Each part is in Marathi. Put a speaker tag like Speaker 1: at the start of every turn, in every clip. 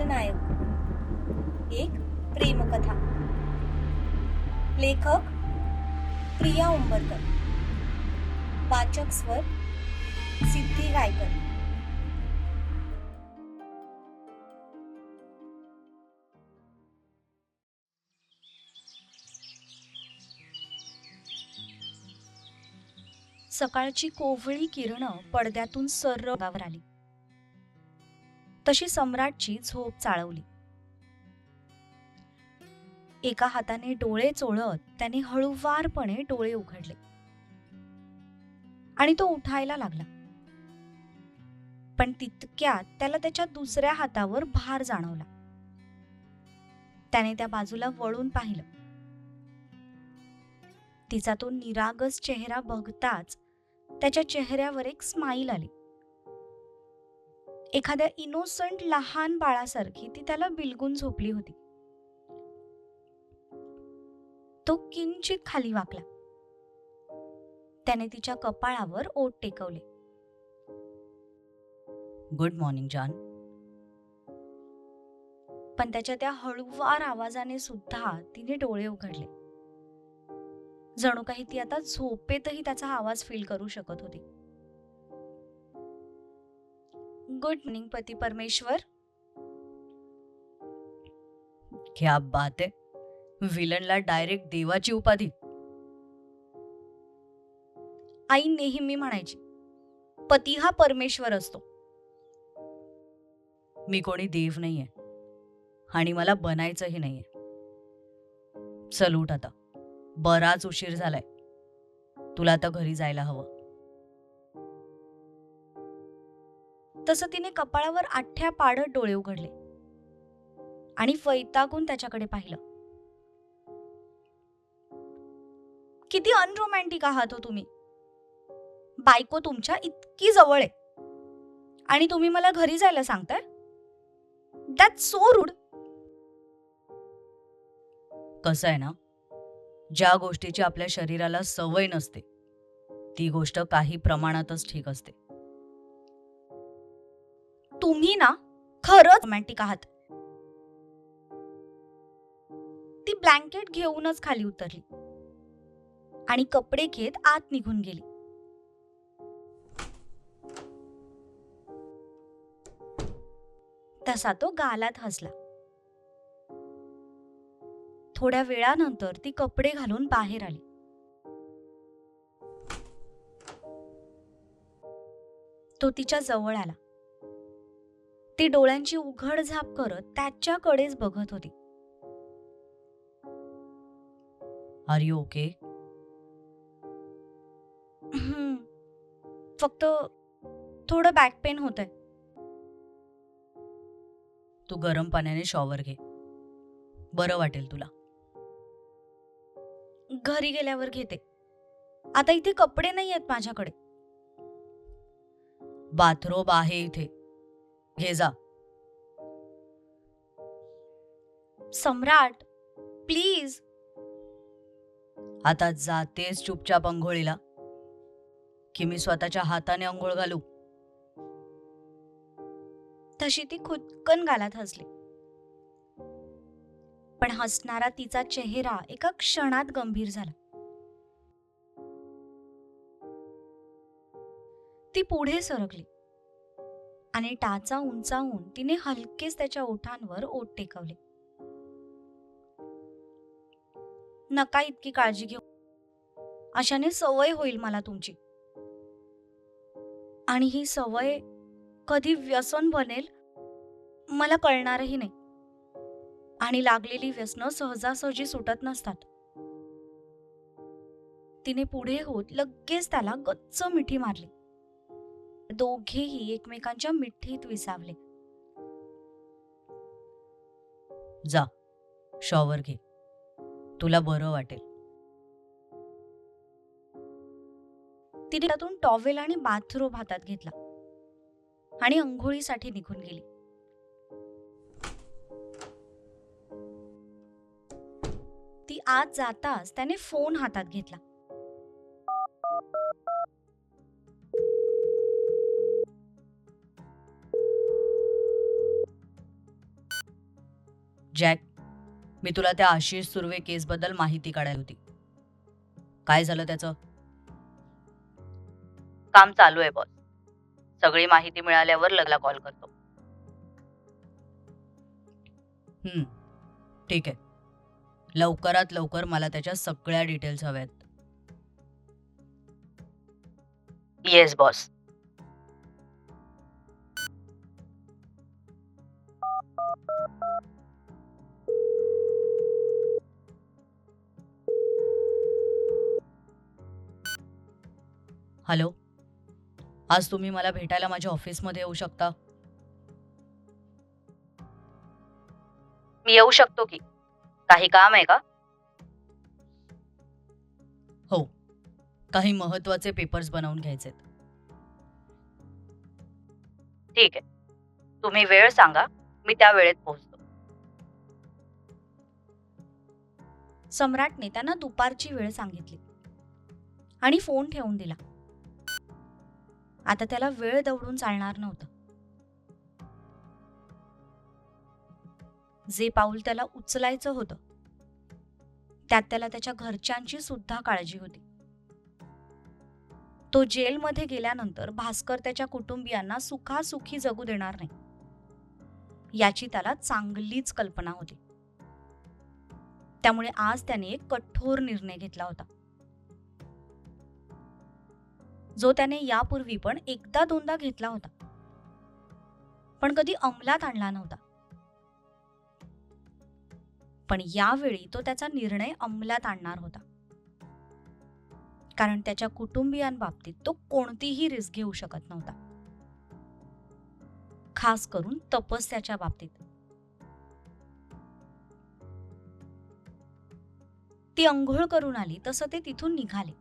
Speaker 1: खलनायक एक प्रेमकथा. लेखक प्रिया उंबरकर. वाचक स्वर सिद्धी गायकर. सकाळची कोवळी किरणं पडद्यातून सर्रावर आली. तशी सम्राटची झोप चाळवली. एका हाताने डोळे चोळत त्याने हळूवारपणे डोळे उघडले. आणि तो उठायला लागला. पण तितक्यात त्याला त्याच्या दुसऱ्या हातावर भार जाणवला. त्याने त्या बाजूला वळून पाहिलं. तिचा तो निरागस चेहरा बघताच त्याच्या चेहऱ्यावर एक स्माईल आली. एखाद्या इनोसंट लहान बाळासारखी ती त्याला बिलगून झोपली होती. तो किंचित खाली वाकला. त्याने तिच्या कपाळावर ओठ टेकवले.
Speaker 2: गुड मॉर्निंग जॉन
Speaker 1: पण त्याच्या त्या हळूवार आवाजाने सुद्धा तिने डोळे उघडले. जणू काही ती आता झोपेतही त्याचा आवाज फील करू शकत होती. गुड मॉर्निंग पती परमेश्वर
Speaker 2: क्या बात आहे विलनला डायरेक्ट देवाची उपाधी.
Speaker 1: आई नेहमी म्हणायची पती हा परमेश्वर असतो.
Speaker 2: मी कोणी देव नाहीये आणि मला बनायचंही नाहीये. चल उठ आता. बराच उशीर झालाय. तुला आता घरी जायला हवं.
Speaker 1: तसं तिने कपाळावर आठ्या पाडत डोळे उघडले. आणि फैतागून त्याच्याकडे पाहिलं. किती अनरोमॅन्टिक आहात हो तुम्ही. बायको तुमच्या इतकी जवळ आहे. आणि तुम्ही मला घरी जायला सांगताय? दॅट सो रूड
Speaker 2: कसं आहे ना? ज्या गोष्टीची आपल्या शरीराला सवय नसते ती गोष्ट काही प्रमाणातच ठीक असते.
Speaker 1: तुम्ही ना खरंच रोमॅन्टिक आहात. ती ब्लँकेट घेऊनच खाली उतरली. आणि कपडे घेत आत निघून गेली. तसा तो गालात हसला. थोड्या वेळानंतर ती कपडे घालून बाहेर आली. तो तिच्या जवळ आला. ती डोळ्यांची उघड झाप करत त्याच्याकडेच बघत होती.
Speaker 2: आर यू ओके
Speaker 1: हम्म. फक्त थोडं बॅक पेन होतंय.
Speaker 2: तू गरम पाण्याने शॉवर घे. बरं वाटेल तुला.
Speaker 1: घरी गेल्यावर घेते. आता इथे कपडे नाही आहेत माझ्याकडे.
Speaker 2: बाथरोब आहे इथे. घे जा.
Speaker 1: सम्राट प्लीज
Speaker 2: आता जातेस चुपचाप अंघोळीला. की मी स्वतःच्या हाताने अंघोळ घालू?
Speaker 1: तशी ती खुदकन गालात हसली. पण हसणारा तिचा चेहरा एका क्षणात गंभीर झाला. ती पुढे सरकली. आणि टाचा उंचावून तिने हलकेच त्याच्या ओठांवर ओठ टेकवले. नका इतकी काळजी घेऊ. अशाने सवय होईल मला तुमची. आणि ही सवय कधी व्यसन बनेल मला कळणारही नाही. आणि लागलेली व्यसनं सहजासहजी सुटत नसतात. तिने पुढे होत लगेच त्याला गच्च मिठी मारली. दोघेही एकमेकांच्या मिठीत विसावले.
Speaker 2: जा शॉवर घे. तुला बरं वाटेल.
Speaker 1: तिने त्यातून टॉवेल आणि बाथरूम हातात घेतला आणि अंघोळीसाठी निघून गेली. ती आत जाताच त्याने फोन हातात घेतला.
Speaker 2: जॅक मी तुला त्या आशिष सुर्वे केसबद्दल माहिती काढायला होती. काय झालं त्याचं? काम चालू आहे बॉस सगळी माहिती मिळाल्यावर लगला कॉल करतो. हम्म ठीक आहे. लवकरात लवकर मला त्याच्या सगळ्या डिटेल्स हव्यात. Yes boss hello? आज तुम्ही मला भेटायला माझ्या ऑफिसमध्ये येऊ शकता? मी येऊ शकतो की. काही काम आहे का? हो. काही महत्त्वाचे पेपर्स बनवून घ्यायचे ठीक आहे. तुम्ही वेळ सांगा. मी त्या वेळेत पोहोचतो.
Speaker 1: सम्राटने त्यांना दुपारची वेळ सांगितली. आणि फोन ठेवून दिला. आता त्याला वेळ दवडून चालणार नव्हतं. जे पाऊल त्याला उचलायचं होतं त्यात त्याला त्याच्या घरच्यांची सुद्धा काळजी होती. तो जेलमध्ये गेल्यानंतर भास्कर त्याच्या कुटुंबियांना सुखासुखी जगू देणार नाही. याची त्याला चांगलीच कल्पना होती. त्यामुळे आज त्याने एक कठोर निर्णय घेतला होता. जो त्याने यापूर्वी पण एकदा दोनदा घेतला होता. पण कधी अंमलात आणला नव्हता. पण यावेळी तो त्याचा निर्णय अंमलात आणणार होता. कारण त्याच्या कुटुंबियांबाबतीत तो कोणतीही रिस्क घेऊ शकत नव्हता. खास करून तपस्याच्या बाबतीत. ती अंघोळ करून आली तसं ते तिथून निघाले.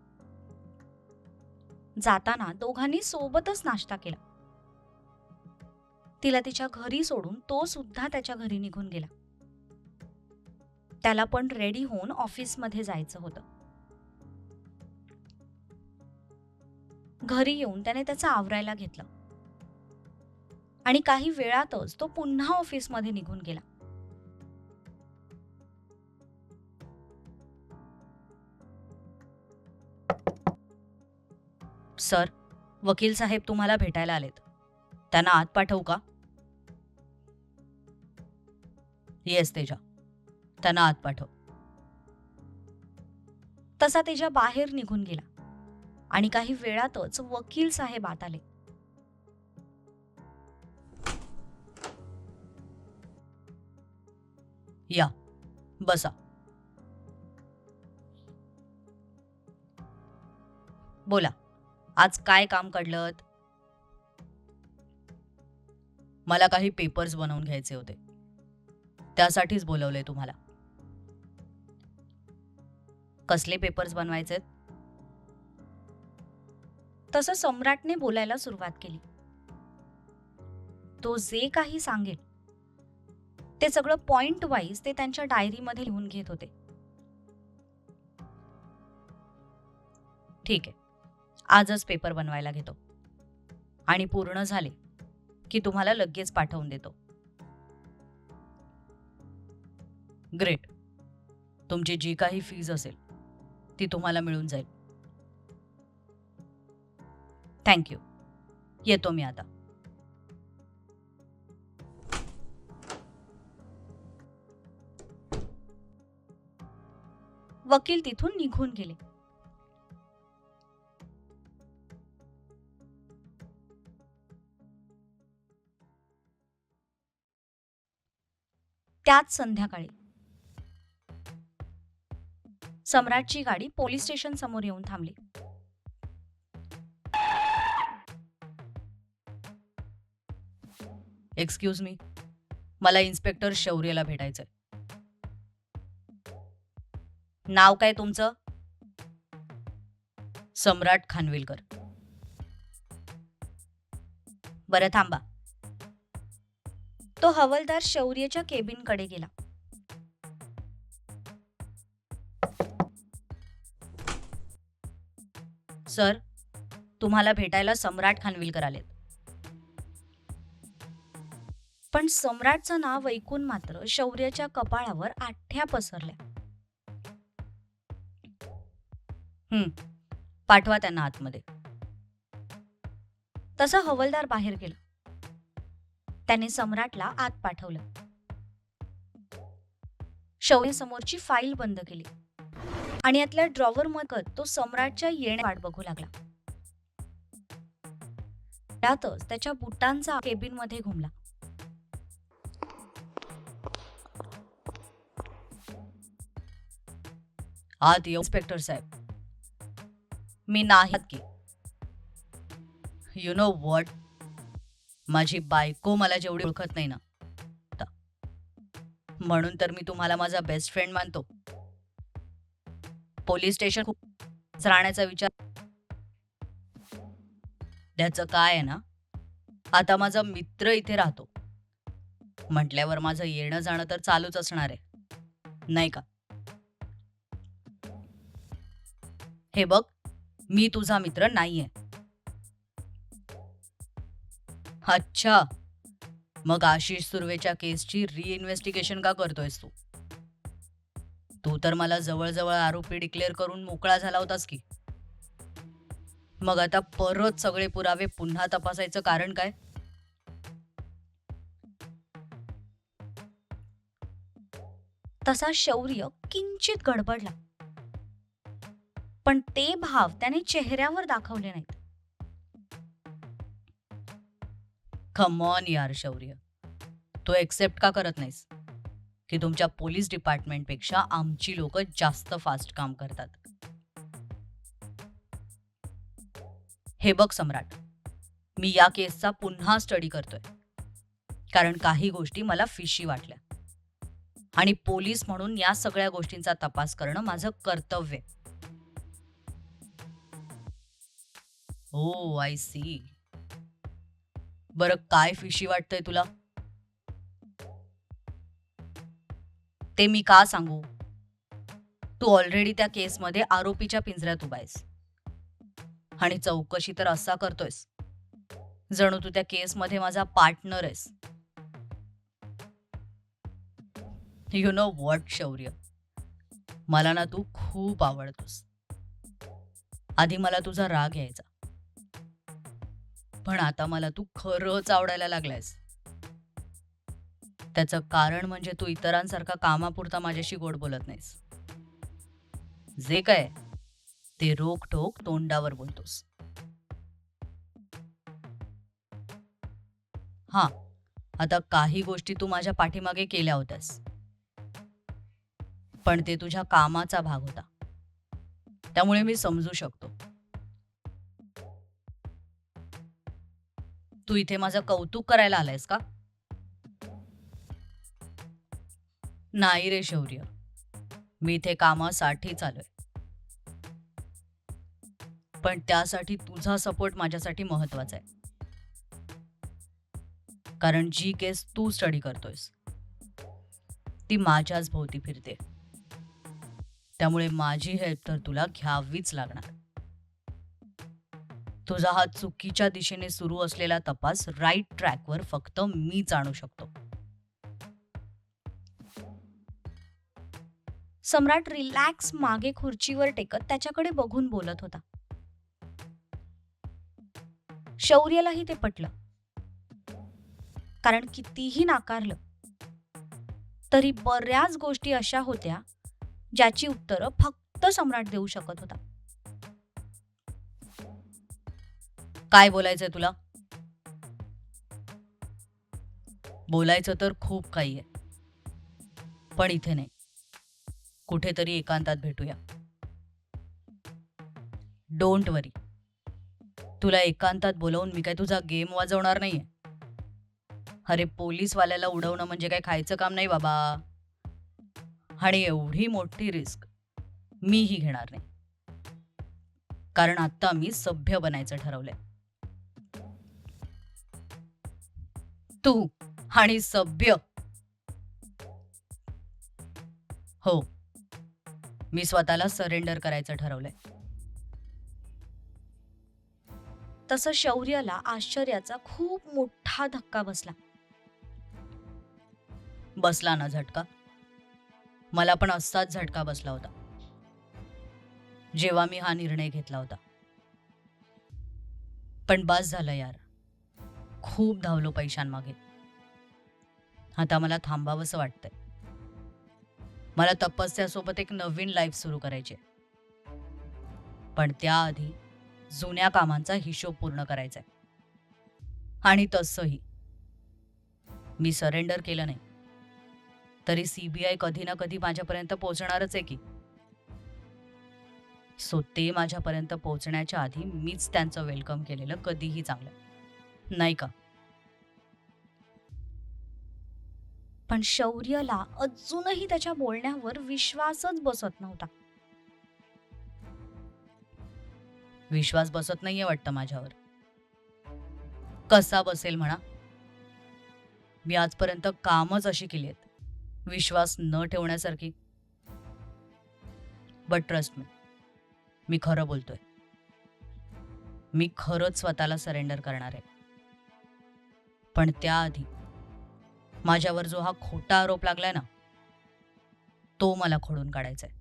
Speaker 1: जाताना दोघांनी सोबतच नाश्ता केला. तिला तिच्या घरी सोडून तो सुद्धा त्याच्या घरी निघून गेला. त्याला पण रेडी होऊन ऑफिसमध्ये जायचं होतं. घरी येऊन त्याने त्याचं आवरायला घेतलं. आणि काही वेळातच तो पुन्हा ऑफिसमध्ये निघून गेला.
Speaker 2: सर वकील साहेब तुम्हाला भेटायला आलेत. त्यांना आत पाठवू का? येस तेजा. त्यांना आत पाठव.
Speaker 1: तसा तेजा बाहेर निघून गेला. आणि काही वेळातच वकील साहेब आत आले.
Speaker 2: या बसा. बोला. आज काय काम काढलं मला काही पेपर्स बनवून घ्यायचे होते. त्यासाठीच बोलवले तुम्हाला. कसले पेपर्स बनवायचे?
Speaker 1: तसं सम्राटने बोलायला सुरुवात केली. तो जे काही सांगेल ते सगळं पॉइंट वाईज ते त्यांच्या डायरीमध्ये लिहून घेत होते.
Speaker 2: ठीक आहे. आजच पेपर बनवायला घेतो. आणि पूर्ण झाले की तुम्हाला लगेच पाठवून देतो. ग्रेट. तुमची जी काही फीज असेल ती तुम्हाला मिळून जाईल. थँक्यू येतो मी आता.
Speaker 1: वकील तिथून निघून गेले. त्याच संध्याकाळी. सम्राटची गाडी पोलीस स्टेशन समोर येऊन थांबली.
Speaker 2: एक्सक्यूज मी मला इन्स्पेक्टर शौर्यला भेटायचंय. नाव काय तुमचं? सम्राट खानविलकर. बरं थांबा.
Speaker 1: तो हवलदार शौर्यच्या केबिनकडे गेला.
Speaker 2: सर तुम्हाला भेटायला सम्राट खानविलकर आलेत.
Speaker 1: पण सम्राटचं नाव ऐकून मात्र शौर्याच्या कपाळावर आठ्या पसरल्या.
Speaker 2: पाठवा त्यांना आतमध्ये.
Speaker 1: तसं हवलदार बाहेर गेला. त्याने सम्राटला आत पाठवलं. शौर्य समोरची फाईल बंद केली. आणि यातल्या ड्रॉवर मगत तो सम्राटच्या येण्या वाट बघू लागला. त्यातच त्याच्या बुटांचा केबिनमध्ये घुमला.
Speaker 2: आत येऊ इन्स्पेक्टर साहेब. मी नाही की यु नो वॉट माझी बायको मला जेवढी ओळखत नाही ना. म्हणून तर मी तुम्हाला माझा बेस्ट फ्रेंड मानतो. पोलीस स्टेशन खूप राहण्याचा विचार. त्याचं काय आहे ना? आता माझा मित्र इथे राहतो. म्हटल्यावर माझं येणं जाणं तर चालूच असणार आहे. नाही का? हे बघ मी तुझा मित्र नाहीये. अच्छा. मग आशिष सुर्वेच्या केसची रिइन्व्हेस्टिगेशन का करतोयस तू? तू तर मला जवळजवळ आरोपी डिक्लेअर करून मोकळा झाला होतास की. मग आता परत सगळे पुरावे पुन्हा तपासायचं कारण काय?
Speaker 1: तसा शौर्य किंचित गडबडला. पण ते भाव त्याने चेहऱ्यावर दाखवले नाहीत.
Speaker 2: खमॉन यार शौर्य. तू एक्सेप्ट का करत नाहीस? की तुमच्या पोलीस डिपार्टमेंटपेक्षा आमची लोक जास्त फास्ट काम करतात. हे बघ सम्राट मी या केसचा पुन्हा स्टडी करतोय. कारण काही गोष्टी मला फिशी वाटल्या. आणि पोलीस म्हणून या सगळ्या गोष्टींचा तपास करणं माझं कर्तव्य. ओ आय सी बरं काय फिशी वाटतंय तुला? ते मी का सांगू? तू ऑलरेडी त्या केसमध्ये आरोपीच्या पिंजऱ्यात उभायस आणि चौकशी तर असा करतोयस जणू तू त्या केसमध्ये माझा पार्टनर आहेस. यु नो वॉट शौर्य? मला ना तू खूप आवडतोस. आधी मला तुझा राग यायचा. पण आता मला तू खरंच आवडायला लागलायस. त्याचं कारण म्हणजे तू इतरांसारखा कामापुरता माझ्याशी गोड बोलत नाहीस. जे काय ते रोखोक तोंडावर बोलतोस. हा आता काही गोष्टी तू माझ्या पाठीमागे केल्या होत्यास. पण ते तुझ्या कामाचा भाग होता. त्यामुळे मी समजू शकतो. तू इथे माझं कौतुक करायला आलायस का? नाही रे शौर्य. मी इथे कामासाठीच आलोय पण त्यासाठी तुझा सपोर्ट माझ्यासाठी महत्त्वाचा आहे. कारण जी केस तू स्टडी करतोयस ती माझ्याच भोवती फिरते. त्यामुळे माझी हेल्प तर तुला घ्यावीच लागणार. तुझा हा चुकीच्या दिशेने सुरू असलेला तपास राईट ट्रॅकवर फक्त मीच आणू शकतो.
Speaker 1: सम्राट रिलॅक्स मागे खुर्चीवर टेकत त्याच्याकडे बघून बोलत होता. शौर्यलाही ते पटलं. कारण कितीही नाकारलं तरी बऱ्याच गोष्टी अशा होत्या ज्याची उत्तरं फक्त सम्राट देऊ शकत होता.
Speaker 2: काय बोलायचंय तुला? बोलायचं तर खूप काही आहे. पण इथे नाही. कुठेतरी एकांतात भेटूया. डोंट वरी तुला एकांतात बोलवून मी काय तुझा गेम वाजवणार नाहीये. अरे पोलीसवाल्याला उडवणं म्हणजे काय खायचं काम नाही बाबा. आणि एवढी मोठी रिस्क मीही घेणार नाही. कारण आता मी सभ्य बनायचं ठरवलंय. तू आणि सभ्य. हो. मी स्वतःला सरेंडर करायचं ठरवलंय.
Speaker 1: तसं शौर्याला आश्चर्याचा खूप मोठा धक्का बसला.
Speaker 2: बसला ना झटका. मला पण असाच झटका बसला होता. जेव्हा मी हा निर्णय घेतला होता. पण बस झालं यार. खूप धावलो पैशांमागे. आता मला थांबावंसं वाटतंय. मला तपस्यासोबत एक नवीन लाईफ सुरू करायची पण त्याआधी जुन्या कामांचा हिशोब पूर्ण करायचा आहे आणि तसंही. मी सरेंडर केलं नाही. तरी सीबीआय कधी ना कधी माझ्यापर्यंत पोहोचणारच आहे की. सो ते माझ्यापर्यंत पोहोचण्याच्या आधी मीच त्यांचं वेलकम केलेलं कधीही चांगलं. नाही का?
Speaker 1: पण शौर्यला अजूनही त्याच्या बोलण्यावर विश्वासच बसत नव्हता.
Speaker 2: विश्वास बसत नाहीये वाटतं माझ्यावर. कसा बसेल म्हणा? मी आजपर्यंत कामच अशी केली आहेत. विश्वास न ठेवण्यासारखी. बट ट्रस्ट मी मी खरं बोलतोय. मी खरंच स्वतःला सरेंडर करणार आहे. पण त्याआधी माझ्यावर जो हा खोटा आरोप लागलाय ना तो मला खोडून काढायचा आहे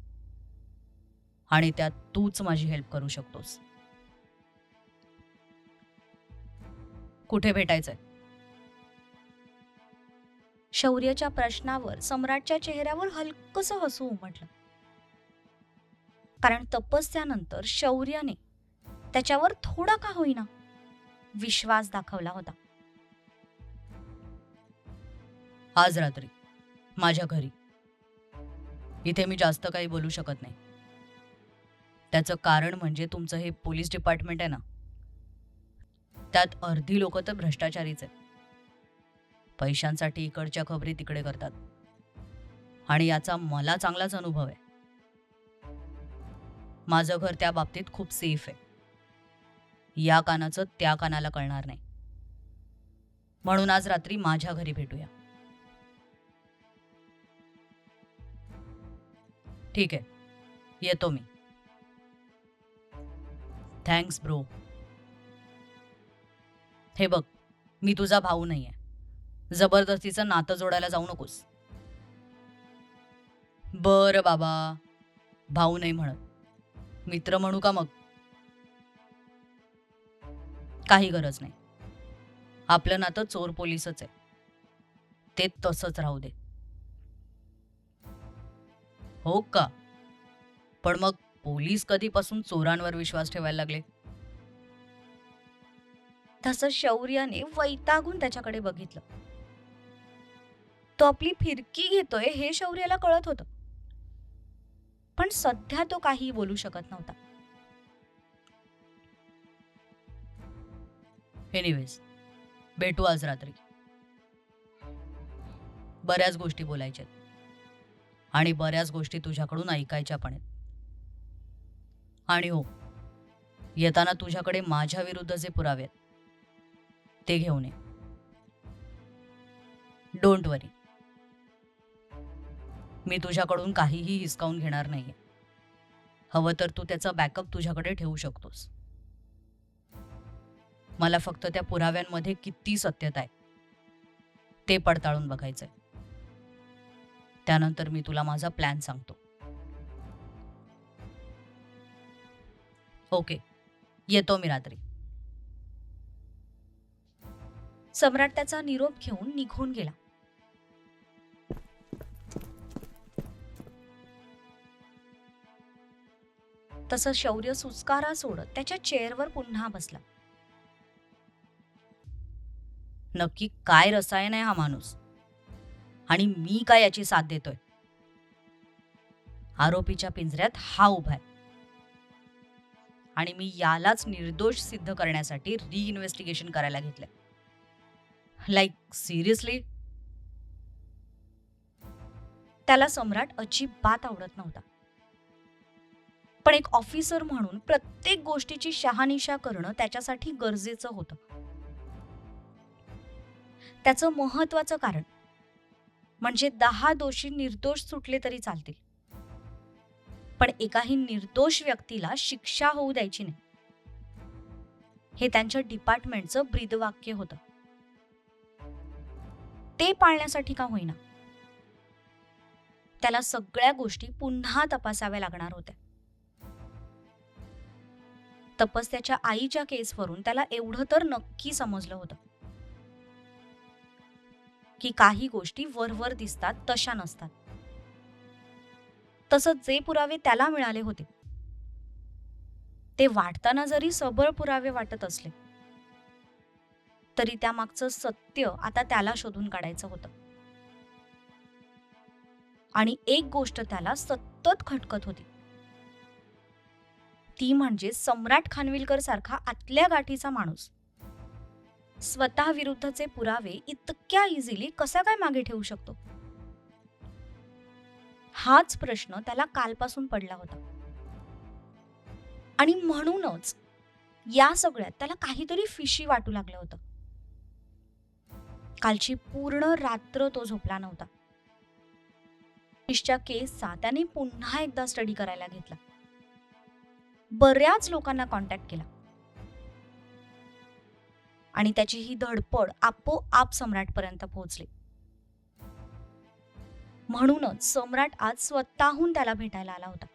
Speaker 2: आणि त्यात तूच माझी हेल्प करू शकतोस. कुठे भेटायचंय?
Speaker 1: शौर्यच्या प्रश्नावर सम्राटच्या चेहऱ्यावर हलकस हसू उमटलं. कारण तपस्यानंतर शौर्याने त्याच्यावर थोडा का होईना विश्वास दाखवला होता.
Speaker 2: आज रात्री. माझ्या घरी. इथे मी जास्त काही बोलू शकत नाही. त्याचं कारण म्हणजे तुमचं हे पोलीस डिपार्टमेंट आहे ना? त्यात अर्धी लोक तर भ्रष्टाचारीच आहे पैशांसाठी इकडच्या खबरी तिकडे करतात. आणि याचा मला चांगलाच अनुभव आहे. माझं घर त्या बाबतीत खूप सेफ आहे. या कानाचं त्या कानाला कळणार नाही. म्हणून आज रात्री माझ्या घरी भेटूया. ठीक आहे. येतो मी. थँक्स ब्रो हे बघ मी तुझा भाऊ नाहीये. जबरदस्तीचं नातं जोडायला जाऊ नकोस. बर बाबा भाऊ नाही म्हणत. मित्र म्हणू का मग? काही गरज नाही. आपलं नातं चोर पोलीसच आहे. ते तसंच राहू दे. हो का? पण मग पोलीस कधीपासून चोरांवर विश्वास ठेवायला लागले?
Speaker 1: तसं शौर्याने वैतागून त्याच्याकडे बघितलं. तो आपली फिरकी घेतोय हे शौर्याला कळत होतं. पण सध्या तो काही बोलू शकत नव्हता.
Speaker 2: एनिवेज भेटू आज रात्री. बऱ्याच गोष्टी बोलायच्या आहेत. आणि बऱ्याच गोष्टी तुझ्याकडून ऐकायच्या पण आहेत. आणि हो येताना तुझ्याकडे माझ्या विरुद्ध जे पुरावे आहेत ते घेऊन ये. डोंट वरी मी तुझ्याकडून काहीही हिसकावून घेणार नाहीये. हवं तर तू त्याचा बॅकअप तुझ्याकडे ठेवू शकतोस. मला फक्त त्या पुराव्यांमध्ये किती सत्यता आहे ते पडताळून बघायचंय. त्यानंतर मी तुला माझा प्लॅन सांगतो. ओके येतो मी रात्री.
Speaker 1: सम्राट त्याचा निरोप घेऊन निघून गेला. तसं शौर्य सुस्कारा सोडत त्याच्या चेअरवर पुन्हा बसला.
Speaker 2: नक्की काय रसायन आहे हा माणूस? आणि मी काय याची साथ देतोय? आरोपीच्या पिंजऱ्यात हा उभा आहे. आणि मी यालाच निर्दोष सिद्ध करण्यासाठी रिइन्व्हेस्टिगेशन करायला घेतलंय. लाईक सिरियसली
Speaker 1: त्याला सम्राट अजिबात आवडत नव्हता. पण एक ऑफिसर म्हणून प्रत्येक गोष्टीची शहानिशा करणं त्याच्यासाठी गरजेचं होतं. त्याचं महत्वाचं कारण म्हणजे दहा दोषी निर्दोष सुटले तरी चालतील. पण एकाही निर्दोष व्यक्तीला शिक्षा होऊ द्यायची नाही. हे त्यांच्या डिपार्टमेंटचं ब्रीदवाक्य होतं. ते पाळण्यासाठी का होईना? त्याला सगळ्या गोष्टी पुन्हा तपासाव्या लागणार होत्या. तपस त्याच्या आईच्या केसवरून त्याला एवढं तर नक्की समजलं होतं. की काही गोष्टी वरवर दिसतात तशा नसतात. तसंच जे पुरावे त्याला मिळाले होते. ते वाटताना जरी सबळ पुरावे वाटत असले तरी त्यामागचं सत्य आता त्याला शोधून काढायचं होतं. आणि एक गोष्ट त्याला सतत खटकत होती. ती म्हणजे सम्राट खानविलकर सारखा आतल्या गाठीचा माणूस. स्वतः विरुद्धचे पुरावे इतक्या इझिली कसा काय मागे ठेवू शकतो? हाच प्रश्न त्याला कालपासून पडला होता. आणि म्हणूनच या सगळ्यात त्याला काहीतरी फिशी वाटू लागलं होतं. कालची पूर्ण रात्र तो झोपला नव्हता. फिशच्या केसचा त्याने पुन्हा एकदा स्टडी करायला घेतला. बऱ्याच लोकांना कॉन्टॅक्ट केला. आणि त्याची ही धडपड आपोआप सम्राटपर्यंत पोहोचली. म्हणूनच सम्राट आज स्वतःहून त्याला भेटायला आला होता.